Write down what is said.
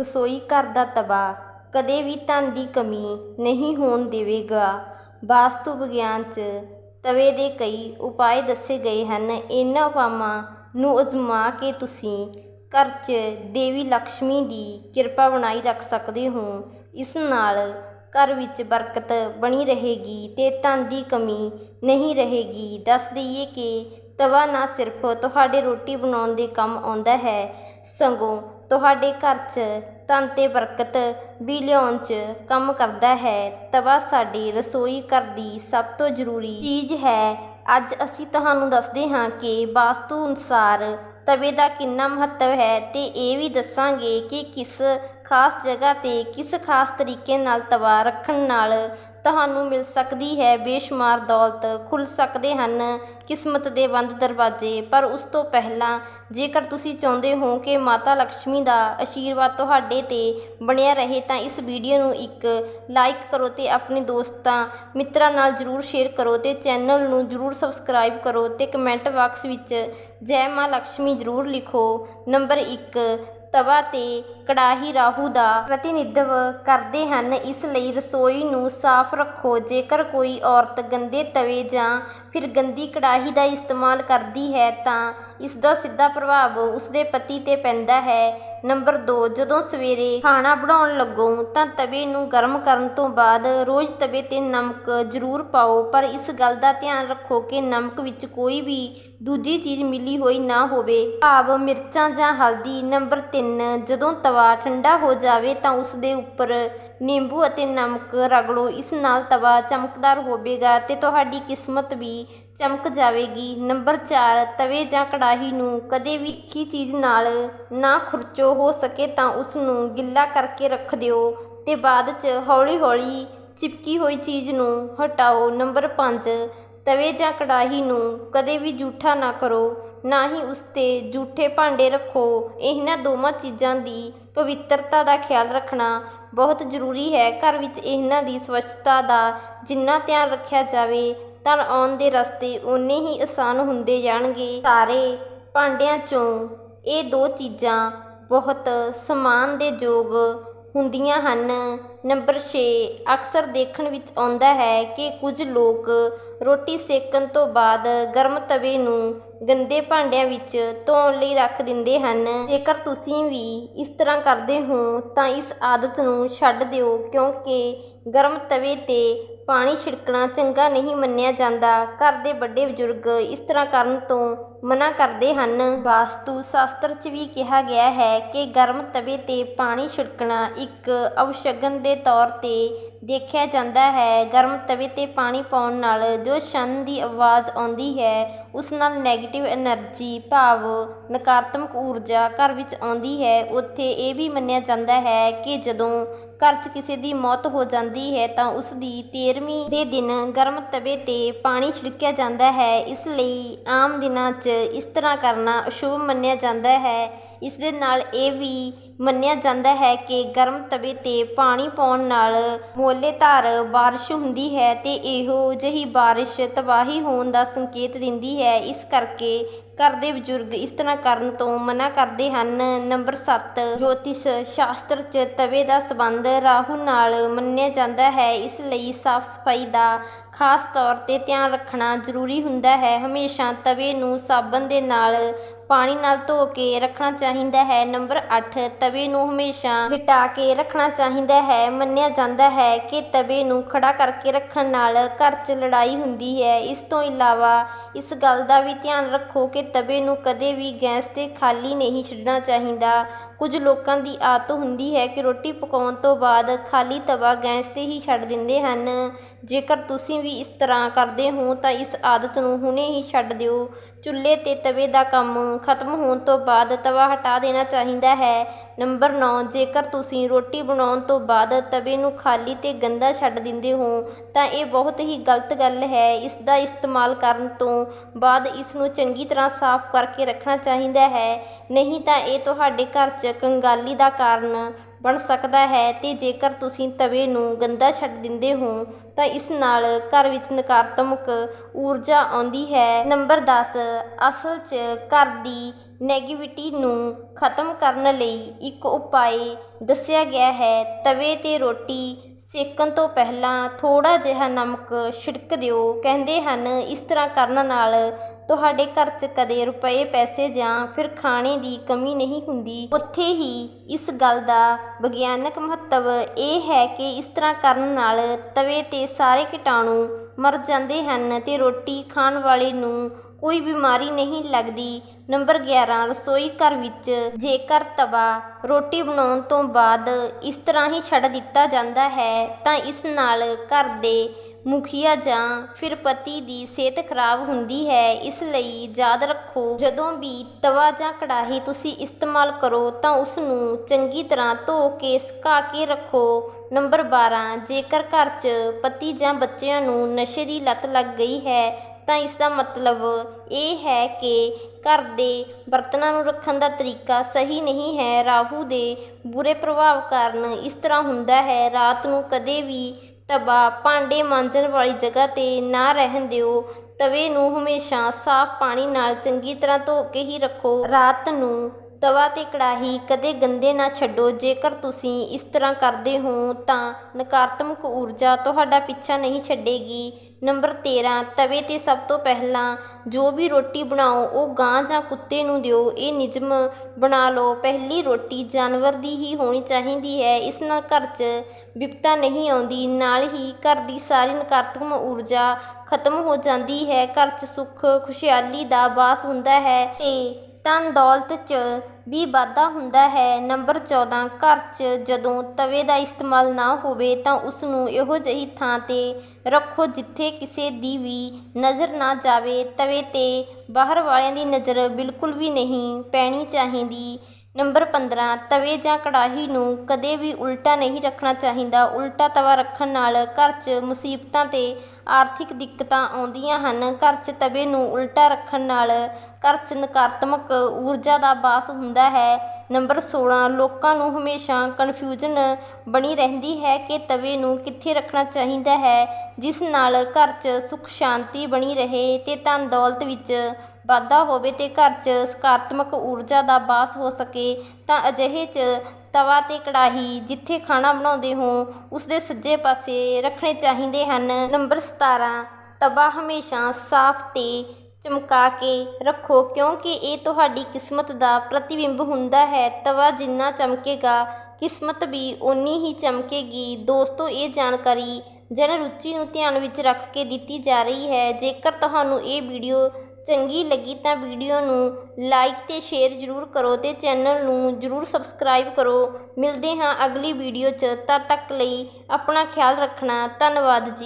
ਰਸੋਈ ਘਰ ਦਾ ਤਵਾ ਕਦੇ ਵੀ ਧਨ ਦੀ ਕਮੀ ਨਹੀਂ ਹੋਣ ਦੇਵੇਗਾ। ਵਾਸਤੂ ਵਿਗਿਆਨ 'ਚ ਤਵੇ ਦੇ ਕਈ ਉਪਾਅ ਦੱਸੇ ਗਏ ਹਨ। ਇਹਨਾਂ ਉਪਾਵਾਂ ਨੂੰ ਅਜ਼ਮਾ ਕੇ ਤੁਸੀਂ ਘਰ 'ਚ ਦੇਵੀ ਲਕਸ਼ਮੀ ਦੀ ਕਿਰਪਾ ਬਣਾਈ ਰੱਖ ਸਕਦੇ ਹੋ। ਇਸ ਨਾਲ ਘਰ ਵਿੱਚ ਬਰਕਤ ਬਣੀ ਰਹੇਗੀ ਅਤੇ ਧਨ ਦੀ ਕਮੀ ਨਹੀਂ ਰਹੇਗੀ। ਦੱਸ ਦਈਏ ਕਿ ਤਵਾ ਨਾ ਸਿਰਫ ਤੁਹਾਡੇ ਰੋਟੀ ਬਣਾਉਣ ਦੇ ਕੰਮ ਆਉਂਦਾ ਹੈ, ਸਗੋਂ ਤੁਹਾਡੇ ਘਰ 'ਚ ਧਨ ਅਤੇ ਬਰਕਤ ਵੀ ਲਿਆਉਣ 'ਚ ਕੰਮ ਕਰਦਾ ਹੈ, ਤਵਾ ਸਾਡੀ ਰਸੋਈ ਘਰ ਦੀ ਸਭ ਤੋਂ ਜ਼ਰੂਰੀ ਚੀਜ਼ ਹੈ। ਅੱਜ ਅਸੀਂ ਤੁਹਾਨੂੰ ਦੱਸਦੇ ਹਾਂ ਕਿ ਵਾਸਤੂ ਅਨੁਸਾਰ ਤਵੇ ਦਾ ਕਿੰਨਾ ਮਹੱਤਵ ਹੈ ਅਤੇ ਇਹ ਵੀ ਦੱਸਾਂਗੇ ਕਿ ਕਿਸ ਖਾਸ ਜਗ੍ਹਾ 'ਤੇ ਕਿਸ ਖਾਸ ਤਰੀਕੇ ਨਾਲ ਤਵਾ ਰੱਖਣ ਨਾਲ ਤੁਹਾਨੂੰ ਮਿਲ ਸਕਦੀ ਹੈ? ਬੇਸ਼ੁਮਾਰ ਦੌਲਤ ਖੁੱਲ ਸਕਦੇ ਹਨ ਕਿਸਮਤ ਦੇ ਬੰਦ ਦਰਵਾਜ਼ੇ, ਪਰ ਉਸ ਤੋਂ ਪਹਿਲਾਂ ਜੇਕਰ ਤੁਸੀਂ ਚਾਹੁੰਦੇ ਹੋ ਕਿ ਮਾਤਾ ਲక్ష్ਮੀ ਦਾ ਅਸ਼ੀਰਵਾਦ ਤੁਹਾਡੇ 'ਤੇ ਬਣਿਆ ਰਹੇ, ਤਾਂ ਇਸ ਵੀਡੀਓ ਨੂੰ ਇੱਕ ਲਾਈਕ ਕਰੋ ਅਤੇ ਆਪਣੇ ਦੋਸਤਾਂ, ਮਿੱਤਰਾਂ ਨਾਲ ਜ਼ਰੂਰ ਸ਼ੇਅਰ ਕਰੋ ਅਤੇ ਚੈਨਲ ਨੂੰ ਜ਼ਰੂਰ ਸਬਸਕ੍ਰਾਈਬ ਕਰੋ ਅਤੇ ਕਮੈਂਟ ਬਾਕਸ ਵਿੱਚ ਜੈ ਮਾਂ ਲక్ష్ਮੀ ਜ਼ਰੂਰ ਲਿਖੋ। ਨੰਬਰ 1 ਤਵਾ ਤੇ ਕੜਾਹੀ ਰਾਹੂ ਦਾ ਪ੍ਰਤੀਨਿਧਵ ਕਰਦੇ ਹਨ। ਇਸ ਲਈ ਰਸੋਈ ਨੂੰ ਸਾਫ਼ ਰੱਖੋ। ਜੇਕਰ ਕੋਈ ਔਰਤ ਗੰਦੇ ਤਵੇ ਜਾਂ ਫਿਰ ਗੰਦੀ ਕੜਾਹੀ ਦਾ ਇਸਤੇਮਾਲ ਕਰਦੀ ਹੈ ਤਾਂ ਇਸ ਦਾ ਸਿੱਧਾ ਪ੍ਰਭਾਵ ਉਸਦੇ ਪਤੀ ਤੇ ਪੈਂਦਾ ਹੈ। ਨੰਬਰ 2 ਜਦੋਂ ਸਵੇਰੇ ਖਾਣਾ ਬਣਾਉਣ ਲੱਗੋ ਤਾਂ ਤਵੇ ਨੂੰ ਗਰਮ ਕਰਨ ਤੋਂ ਬਾਅਦ ਰੋਜ਼ ਤਵੇ ਤੇ ਨਮਕ ਜ਼ਰੂਰ ਪਾਓ, ਪਰ ਇਸ ਗੱਲ ਦਾ ਧਿਆਨ ਰੱਖੋ ਕਿ ਨਮਕ ਵਿੱਚ ਕੋਈ ਵੀ ਦੂਜੀ ਚੀਜ਼ ਮਿਲੀ ਹੋਈ ਨਾ ਹੋਵੇ। ਭਾਵ ਮਿਰਚਾਂ ਜਾਂ ਹਲਦੀ। ਨੰਬਰ 3 ਜਦੋਂ ਤਵਾ ਠੰਡਾ ਹੋ ਜਾਵੇ ਤਾਂ ਉਸ ਦੇ ਉੱਪਰ ਨਿੰਬੂ ਅਤੇ ਨਮਕ ਰਗੜੋ ਇਸ ਨਾਲ ਤਵਾ ਚਮਕਦਾਰ ਹੋਵੇਗਾ ਤੇ ਤੁਹਾਡੀ ਕਿਸਮਤ ਵੀ ਚਮਕ ਜਾਵੇਗੀ। ਨੰਬਰ ਚਾਰ, ਤਵੇ ਜਾਂ ਕੜਾਹੀ ਨੂੰ ਕਦੇ ਵੀ ਇੱਕੀ ਚੀਜ਼ ਨਾਲ ਨਾ ਖੁਰਚੋ। ਹੋ ਸਕੇ ਤਾਂ ਉਸ ਨੂੰ ਗਿੱਲਾ ਕਰਕੇ ਰੱਖ ਦਿਓ ਅਤੇ ਬਾਅਦ 'ਚ ਹੌਲੀ-ਹੌਲੀ ਚਿਪਕੀ ਹੋਈ ਚੀਜ਼ ਨੂੰ ਹਟਾਓ। ਨੰਬਰ ਪੰਜ, ਤਵੇ ਜਾਂ ਕੜਾਹੀ ਨੂੰ ਕਦੇ ਵੀ ਜੂਠਾ ਨਾ ਕਰੋ। ਨਾ ਹੀ ਉਸ ਤੇ ਜੂਠੇ ਭਾਂਡੇ ਰੱਖੋ। ਇਹਨਾਂ ਦੋਵਾਂ ਚੀਜ਼ਾਂ ਦੀ ਪਵਿੱਤਰਤਾ ਦਾ ਖਿਆਲ ਰੱਖਣਾ ਬਹੁਤ ਜ਼ਰੂਰੀ ਹੈ। ਘਰ ਵਿੱਚ ਇਹਨਾਂ ਦੀ ਸਵੱਛਤਾ ਦਾ ਜਿੰਨਾ ਧਿਆਨ ਰੱਖਿਆ ਜਾਵੇ ਤਾਂ ਆਉਣ ਦੇ ਰਸਤੇ ਓਨੇ ਹੀ ਆਸਾਨ ਹੁੰਦੇ ਜਾਣਗੇ। ਸਾਰੇ ਭਾਂਡਿਆਂ 'ਚੋਂ ਇਹ ਦੋ ਚੀਜ਼ਾਂ ਬਹੁਤ ਸਮਾਨ ਦੇ ਯੋਗ ਹੁੰਦੀਆਂ ਹਨ। ਨੰਬਰ ਛੇ, ਅਕਸਰ ਦੇਖਣ ਵਿੱਚ ਆਉਂਦਾ ਹੈ ਕਿ ਕੁਝ ਲੋਕ ਰੋਟੀ ਸੇਕਣ ਤੋਂ ਬਾਅਦ ਗਰਮ ਤਵੇ ਨੂੰ ਗੰਦੇ ਭਾਂਡਿਆਂ ਵਿੱਚ ਧੋਣ ਲਈ ਰੱਖ ਦਿੰਦੇ ਹਨ। ਜੇਕਰ ਤੁਸੀਂ ਵੀ ਇਸ ਤਰ੍ਹਾਂ ਕਰਦੇ ਹੋ ਤਾਂ ਇਸ ਆਦਤ ਨੂੰ ਛੱਡ ਦਿਓ ਕਿਉਂਕਿ ਗਰਮ ਤਵੇ ਤੇ ਪਾਣੀ ਛਿੜਕਣਾ ਚੰਗਾ ਨਹੀਂ ਮੰਨਿਆ ਜਾਂਦਾ। ਘਰ ਦੇ ਵੱਡੇ ਬਜ਼ੁਰਗ ਇਸ ਤਰ੍ਹਾਂ ਕਰਨ ਤੋਂ ਮਨਾ ਕਰਦੇ ਹਨ। ਵਾਸਤੂ ਸ਼ਾਸਤਰ 'ਚ ਵੀ ਕਿਹਾ ਗਿਆ ਹੈ ਕਿ ਗਰਮ ਤਵੇ 'ਤੇ ਪਾਣੀ ਛਿੜਕਣਾ ਇੱਕ ਅਵਸ਼ਗਨ ਦੇ ਤੌਰ 'ਤੇ ਦੇਖਿਆ ਜਾਂਦਾ ਹੈ। ਗਰਮ ਤਵੇ 'ਤੇ ਪਾਣੀ ਪਾਉਣ ਨਾਲ ਜੋ ਛੰਨ ਦੀ ਆਵਾਜ਼ ਆਉਂਦੀ ਹੈ, ਉਸ ਨਾਲ ਨੈਗੇਟਿਵ એનર્ਜੀ ਭਾਵ ਨਕਾਰਾਤਮਕ ਊਰਜਾ ਘਰ ਵਿੱਚ ਆਉਂਦੀ ਹੈ। ਉੱਥੇ ਇਹ ਵੀ ਮੰਨਿਆ ਜਾਂਦਾ ਹੈ ਕਿ ਜਦੋਂ ਘਰ 'ਚ ਕਿਸੇ ਦੀ ਮੌਤ ਹੋ ਜਾਂਦੀ ਹੈ ਤਾਂ ਉਸ ਦੀ 13ਵੀਂ ਦੇ ਦਿਨ ਗਰਮ ਤਵੇ ਤੇ ਪਾਣੀ ਛਿੜਕਿਆ ਜਾਂਦਾ ਹੈ। ਇਸ ਲਈ ਆਮ ਦਿਨਾਂ 'ਚ ਇਸ ਤਰ੍ਹਾਂ ਕਰਨਾ ਅਸ਼ੁਭ ਮੰਨਿਆ ਜਾਂਦਾ ਹੈ। ਇਸ ਦੇ ਨਾਲ ਇਹ ਵੀ ਮੰਨਿਆ ਜਾਂਦਾ ਹੈ ਕਿ ਗਰਮ ਤਵੇ ਤੇ ਪਾਣੀ ਪਾਉਣ ਨਾਲ ਮੋਲੇਧਾਰ ਬਾਰਿਸ਼ ਹੁੰਦੀ ਹੈ ਤੇ ਇਹੋ ਜਿਹੀ ਬਾਰਿਸ਼ ਤਬਾਹੀ ਹੋਣ ਦਾ ਸੰਕੇਤ ਦਿੰਦੀ ਹੈ। ਇਸ ਕਰਕੇ ਘਰ ਦੇ ਬਜ਼ੁਰਗ ਇਸ ਤਰ੍ਹਾਂ ਕਰਨ ਤੋਂ ਮਨਾ ਕਰਦੇ ਹਨ। ਨੰਬਰ 7 ਜੋਤਿਸ਼ ਸ਼ਾਸਤਰ 'ਚ ਤਵੇ ਦਾ ਸੰਬੰਧ ਰਾਹੂ ਨਾਲ ਮੰਨਿਆ ਜਾਂਦਾ ਹੈ। ਇਸ ਲਈ ਸਾਫ਼ ਸਫ਼ਾਈ ਦਾ ਖਾਸ ਤੌਰ ਤੇ ਧਿਆਨ ਰੱਖਣਾ ਜ਼ਰੂਰੀ ਹੁੰਦਾ ਹੈ। ਹਮੇਸ਼ਾ ਤਵੇ ਨੂੰ ਸਾਬਣ ਦੇ ਨਾਲ ਪਾਣੀ ਨਾਲ ਧੋ ਕੇ ਰੱਖਣਾ ਚਾਹੀਦਾ ਹੈ। ਨੰਬਰ 8 ਤਵੇ ਨੂੰ ਹਮੇਸ਼ਾ ਹਟਾ ਕੇ ਰੱਖਣਾ ਚਾਹੀਦਾ ਹੈ। ਮੰਨਿਆ ਜਾਂਦਾ ਹੈ ਕਿ ਤਵੇ ਨੂੰ ਖੜਾ ਕਰਕੇ ਰੱਖਣ ਨਾਲ ਘਰ 'ਚ ਲੜਾਈ ਹੁੰਦੀ ਹੈ। ਇਸ ਤੋਂ ਇਲਾਵਾ ਇਸ ਗੱਲ ਦਾ ਵੀ ਧਿਆਨ ਰੱਖੋ ਕਿ ਤਵੇ ਨੂੰ ਕਦੇ ਵੀ ਗੈਸ ਤੇ ਖਾਲੀ ਨਹੀਂ ਛੱਡਣਾ ਚਾਹੀਦਾ। ਕੁਝ ਲੋਕਾਂ ਦੀ ਆਦਤ ਹੁੰਦੀ ਹੈ ਕਿ ਰੋਟੀ ਪਕਾਉਣ ਤੋਂ ਬਾਅਦ ਖਾਲੀ ਤਵਾ ਗੈਸ ਤੇ ਹੀ ਛੱਡ ਦਿੰਦੇ ਹਨ। ਜੇਕਰ ਤੁਸੀਂ ਵੀ ਇਸ ਤਰ੍ਹਾਂ ਕਰਦੇ ਹੋ ਤਾਂ ਇਸ ਆਦਤ ਨੂੰ ਹੁਣੇ ਹੀ ਛੱਡ ਦਿਓ। ਚੁੱਲ੍ਹੇ ਤੇ ਤਵੇ ਦਾ ਕੰਮ ਖਤਮ ਹੋਣ ਤੋਂ ਬਾਅਦ ਤਵਾ ਹਟਾ ਦੇਣਾ ਚਾਹੀਦਾ ਹੈ। ਨੰਬਰ 9 ਜੇਕਰ ਤੁਸੀਂ ਰੋਟੀ ਬਣਾਉਣ ਤੋਂ ਬਾਅਦ ਤਵੇ ਨੂੰ ਖਾਲੀ ਤੇ ਗੰਦਾ ਛੱਡ ਦਿੰਦੇ ਹੋ, ਤਾਂ ਇਹ ਬਹੁਤ ਹੀ ਗਲਤ ਗੱਲ ਹੈ। ਇਸ ਦਾ ਇਸਤੇਮਾਲ ਕਰਨ ਤੋਂ ਬਾਅਦ ਇਸ ਨੂੰ ਚੰਗੀ ਤਰ੍ਹਾਂ ਸਾਫ਼ ਕਰਕੇ ਰੱਖਣਾ ਚਾਹੀਦਾ ਹੈ। ਨਹੀਂ ਤਾਂ ਇਹ ਤੁਹਾਡੇ ਘਰ 'ਚ ਕੰਗਾਲੀ ਦਾ ਕਾਰਨ ਬਣ ਸਕਦਾ ਹੈ ਤੇ ਜੇਕਰ ਤੁਸੀਂ ਤਵੇ ਨੂੰ ਗੰਦਾ ਛੱਡ ਦਿੰਦੇ ਹੋ, ਤਾਂ ਇਸ ਨਾਲ ਘਰ ਵਿੱਚ ਨਕਾਰਾਤਮਕ ਊਰਜਾ ਆਉਂਦੀ ਹੈ। ਨੰਬਰ 10 ਅਸਲ 'ਚ ਘਰ ਦੀ ਨੈਗੇਟਿਵਿਟੀ ਨੂੰ ਖਤਮ ਕਰਨ ਲਈ ਇੱਕ ਉਪਾਅ ਦੱਸਿਆ ਗਿਆ ਹੈ। ਤਵੇ 'ਤੇ ਰੋਟੀ ਸੇਕਣ ਤੋਂ ਪਹਿਲਾਂ ਥੋੜ੍ਹਾ ਜਿਹਾ ਨਮਕ ਛਿੜਕ ਦਿਓ। ਕਹਿੰਦੇ ਹਨ, ਇਸ ਤਰ੍ਹਾਂ ਕਰਨ ਨਾਲ ਤੁਹਾਡੇ ਘਰ 'ਚ ਕਦੇ ਰੁਪਏ, ਪੈਸੇ ਜਾਂ ਫਿਰ ਖਾਣੇ ਦੀ ਕਮੀ ਨਹੀਂ ਹੁੰਦੀ। ਉੱਥੇ ਹੀ ਇਸ ਗੱਲ ਦਾ ਵਿਗਿਆਨਕ ਮਹੱਤਵ ਇਹ ਹੈ ਕਿ ਇਸ ਤਰ੍ਹਾਂ ਕਰਨ ਨਾਲ ਤਵੇ 'ਤੇ ਸਾਰੇ ਕੀਟਾਣੂ ਮਰ ਜਾਂਦੇ ਹਨ ਅਤੇ ਰੋਟੀ ਖਾਣ ਵਾਲੇ ਨੂੰ ਕੋਈ ਬਿਮਾਰੀ ਨਹੀਂ ਲੱਗਦੀ। ਨੰਬਰ 11 ਰਸੋਈ ਘਰ ਵਿੱਚ ਜੇਕਰ ਤਵਾ ਰੋਟੀ ਬਣਾਉਣ ਤੋਂ ਬਾਅਦ ਇਸ ਤਰ੍ਹਾਂ ਹੀ ਛੱਡ ਦਿੱਤਾ ਜਾਂਦਾ ਹੈ, ਤਾਂ ਇਸ ਨਾਲ ਘਰ ਦੇ ਮੁਖੀਆ ਜਾਂ ਫਿਰ ਪਤੀ ਦੀ ਸਿਹਤ ਖਰਾਬ ਹੁੰਦੀ ਹੈ। ਇਸ ਲਈ ਯਾਦ ਰੱਖੋ, ਜਦੋਂ ਵੀ ਤਵਾ ਜਾਂ ਕੜਾਹੀ ਤੁਸੀਂ ਇਸਤੇਮਾਲ ਕਰੋ, ਤਾਂ ਉਸ ਨੂੰ ਚੰਗੀ ਤਰ੍ਹਾਂ ਧੋ ਕੇ ਸੁਕਾ ਕੇ ਰੱਖੋ। ਨੰਬਰ 12 ਜੇਕਰ ਘਰ 'ਚ ਪਤੀ ਜਾਂ ਬੱਚਿਆਂ ਨੂੰ ਨਸ਼ੇ ਦੀ ਲਤ ਲੱਗ ਗਈ ਹੈ ਤਾਂ ਇਸ ਦਾ ਮਤਲਬ ਇਹ ਹੈ ਕਿ ਘਰ ਦੇ ਬਰਤਨਾਂ ਨੂੰ ਰੱਖਣ ਦਾ ਤਰੀਕਾ ਸਹੀ ਨਹੀਂ ਹੈ। ਰਾਹੂ ਦੇ ਬੁਰੇ ਪ੍ਰਭਾਵ ਕਾਰਨ ਇਸ ਤਰ੍ਹਾਂ ਹੁੰਦਾ ਹੈ। ਰਾਤ ਨੂੰ ਕਦੇ ਵੀ ਤਵਾ, ਭਾਂਡੇ ਮਾਂਜਣ ਵਾਲੀ ਜਗ੍ਹਾ 'ਤੇ ਨਾ ਰਹਿਣ ਦਿਓ। ਤਵੇ ਨੂੰ ਹਮੇਸ਼ਾ ਸਾਫ਼ ਪਾਣੀ ਨਾਲ ਚੰਗੀ ਤਰ੍ਹਾਂ ਧੋ ਕੇ ਹੀ ਰੱਖੋ। ਰਾਤ ਨੂੰ ਤਵਾ ਤੇ ਕੜਾਹੀ ਕਦੇ ਗੰਦੇ ਨਾ ਛੱਡੋ। ਜੇਕਰ ਤੁਸੀਂ ਇਸ ਤਰ੍ਹਾਂ ਕਰਦੇ ਹੋ ਤਾਂ ਨਕਾਰਾਤਮਕ ਊਰਜਾ ਤੁਹਾਡਾ ਪਿੱਛਾ ਨਹੀਂ ਛੱਡੇਗੀ। ਨੰਬਰ 13 ਤਵੇ ਤੇ ਸਭ ਤੋਂ ਪਹਿਲਾਂ ਜੋ ਵੀ ਰੋਟੀ ਬਣਾਓ, ਉਹ ਗਾਂ ਜਾਂ ਕੁੱਤੇ ਨੂੰ ਦਿਓ। ਇਹ ਨਿਯਮ ਬਣਾ ਲਓ। ਪਹਿਲੀ ਰੋਟੀ ਜਾਨਵਰ ਦੀ ਹੀ ਹੋਣੀ ਚਾਹੀਦੀ ਹੈ। ਇਸ ਨਾਲ ਘਰ 'ਚ ਵਿਪਤਾ ਨਹੀਂ ਆਉਂਦੀ। ਨਾਲ ਹੀ ਘਰ ਦੀ ਸਾਰੀ ਨਕਾਰਾਤਮਕ ਊਰਜਾ ਖਤਮ ਹੋ ਜਾਂਦੀ ਹੈ। ਘਰ 'ਚ ਸੁੱਖ, ਖੁਸ਼ਹਾਲੀ ਦਾ ਵਾਸ ਹੁੰਦਾ ਹੈ ਤੇ ਧਨ ਦੌਲਤ 'ਚ ਵੀ ਵਾਧਾ ਹੁੰਦਾ ਹੈ। ਨੰਬਰ 14 ਘਰ 'ਚ ਜਦੋਂ ਤਵੇ ਦਾ ਇਸਤੇਮਾਲ ਨਾ ਹੋਵੇ ਤਾਂ ਉਸ ਨੂੰ ਇਹੋ ਜਿਹੀ ਥਾਂ 'ਤੇ ਰੱਖੋ ਜਿੱਥੇ ਕਿਸੇ ਦੀ ਵੀ ਨਜ਼ਰ ਨਾ ਜਾਵੇ। ਤਵੇ 'ਤੇ ਬਾਹਰ ਵਾਲਿਆਂ ਦੀ ਨਜ਼ਰ ਬਿਲਕੁਲ ਵੀ ਨਹੀਂ ਪੈਣੀ ਚਾਹੀਦੀ। ਨੰਬਰ 15 ਤਵੇ ਜਾਂ ਕੜਾਹੀ ਨੂੰ ਕਦੇ ਵੀ ਉਲਟਾ ਨਹੀਂ ਰੱਖਣਾ ਚਾਹੀਦਾ। ਉਲਟਾ ਤਵਾ ਰੱਖਣ ਨਾਲ ਘਰ 'ਚ ਮੁਸੀਬਤਾਂ ਤੇ ਆਰਥਿਕ ਦਿੱਕਤਾਂ ਆਉਂਦੀਆਂ ਹਨ। ਘਰ 'ਚ ਤਵੇ ਨੂੰ ਉਲਟਾ ਰੱਖਣ ਨਾਲ ਘਰ 'ਚ ਨਕਾਰਾਤਮਕ ਊਰਜਾ ਦਾ ਵਾਸ ਹੁੰਦਾ ਹੈ। ਨੰਬਰ 16 ਲੋਕਾਂ ਨੂੰ ਹਮੇਸ਼ਾ ਕਨਫਿਊਜ਼ਨ ਬਣੀ ਰਹਿੰਦੀ ਹੈ ਕਿ ਤਵੇ ਨੂੰ ਕਿੱਥੇ ਰੱਖਣਾ ਚਾਹੀਦਾ ਹੈ, ਜਿਸ ਨਾਲ ਘਰ 'ਚ ਸੁੱਖ ਸ਼ਾਂਤੀ ਬਣੀ ਰਹੇ ਅਤੇ ਧਨ ਦੌਲਤ ਵਿੱਚ ਵਾਧਾ ਹੋਵੇ ਅਤੇ ਘਰ 'ਚ ਸਕਾਰਾਤਮਕ ਊਰਜਾ ਦਾ ਵਾਸ ਹੋ ਸਕੇ। ਤਾਂ ਅਜਿਹੇ 'ਚ ਤਵਾ ਅਤੇ ਕੜਾਹੀ ਜਿੱਥੇ ਖਾਣਾ ਬਣਾਉਂਦੇ ਹੋ ਉਸ ਦੇ ਸੱਜੇ ਪਾਸੇ ਰੱਖਣੇ ਚਾਹੀਦੇ ਹਨ। ਨੰਬਰ 17 ਤਵਾ ਹਮੇਸ਼ਾ ਸਾਫ਼ ਅਤੇ ਚਮਕਾ ਕੇ ਰੱਖੋ, ਕਿਉਂਕਿ ਇਹ ਤੁਹਾਡੀ ਕਿਸਮਤ ਦਾ ਪ੍ਰਤੀਬਿੰਬ ਹੁੰਦਾ ਹੈ। ਤਵਾ ਜਿੰਨਾ ਚਮਕੇਗਾ, ਕਿਸਮਤ ਵੀ ਉਨੀ ਹੀ ਚਮਕੇਗੀ। ਦੋਸਤੋ, ਇਹ ਜਾਣਕਾਰੀ ਜਨ ਰੁਚੀ ਨੂੰ ਧਿਆਨ ਵਿੱਚ ਰੱਖ ਕੇ ਦਿੱਤੀ ਜਾ ਰਹੀ ਹੈ। ਜੇਕਰ ਤੁਹਾਨੂੰ ਇਹ ਵੀਡੀਓ ਚੰਗੀ ਲੱਗੀ ਤਾਂ ਵੀਡੀਓ ਨੂੰ ਲਾਈਕ ਤੇ ਸ਼ੇਅਰ ਜ਼ਰੂਰ ਕਰੋ ਤੇ ਚੈਨਲ ਨੂੰ ਜ਼ਰੂਰ ਸਬਸਕ੍ਰਾਈਬ ਕਰੋ। ਮਿਲਦੇ ਹਾਂ ਅਗਲੀ ਵੀਡੀਓ 'ਚ। ਤਦ ਤੱਕ ਲਈ ਆਪਣਾ ਖਿਆਲ ਰੱਖਣਾ। ਧੰਨਵਾਦ ਜੀ।